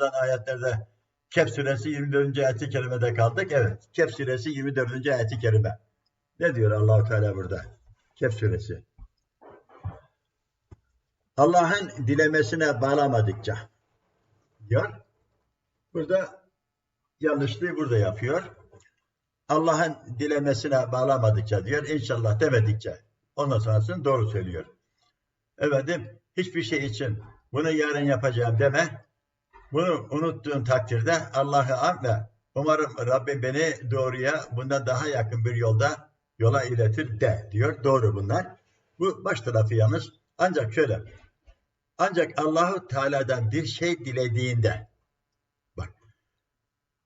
açılan ayetlerde Kehf suresi 24. ayeti kerimede kaldık. Evet. Kehf suresi 24. ayeti kerime. Ne diyor Allahu Teala burada? Kehf suresi. Allah'ın dilemesine bağlamadıkça diyor. Burada yanlışlığı burada yapıyor. Allah'ın dilemesine bağlamadıkça diyor. İnşallah demedikçe. Ondan sonrasını doğru söylüyor. Efendim hiçbir şey için bunu yarın yapacağım deme. Bunu unuttuğun takdirde Allah'ı an ve umarım Rabbim beni doğruya bundan daha yakın bir yolda yola iletir de diyor. Doğru bunlar. Bu baş tarafı yalnız. Ancak şöyle. Ancak Allahu Teala'dan bir şey dilediğinde bak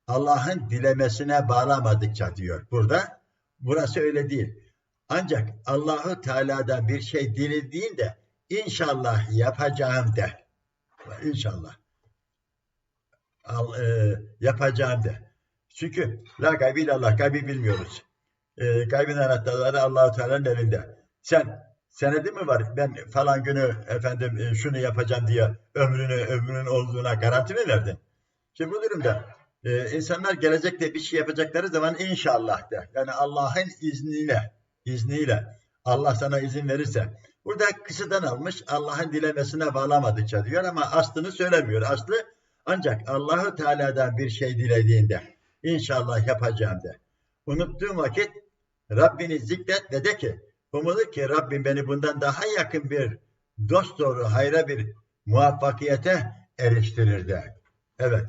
Allah'ın dilemesine bağlamadıkça diyor burada. Burası öyle değil. Ancak Allahu Teala'dan bir şey dilediğinde inşallah yapacağım de. İnşallah. Al, e, yapacağım de. Çünkü la gaybi illallah, gaybi bilmiyoruz. E, gaybin anahtarları Allahu Teala'nın elinde. Sen senedi mi var? Ben falan günü efendim e, şunu yapacağım diye ömrünü ömrünün olduğuna garanti mi verdin? Şimdi bu durumda e, insanlar gelecekte bir şey yapacakları zaman inşallah der. Yani Allah'ın izniyle, izniyle Allah sana izin verirse. Burada kısıdan almış Allah'ın dilemesine bağlamadıkça diyor ama aslını söylemiyor. Aslı ancak Allahu Teala'dan bir şey dilediğinde inşallah yapacağım de. Unuttuğun vakit Rabbini zikret ve de ki umudu ki Rabbim beni bundan daha yakın bir dost doğru hayra bir muvaffakiyete eriştirir de. Evet.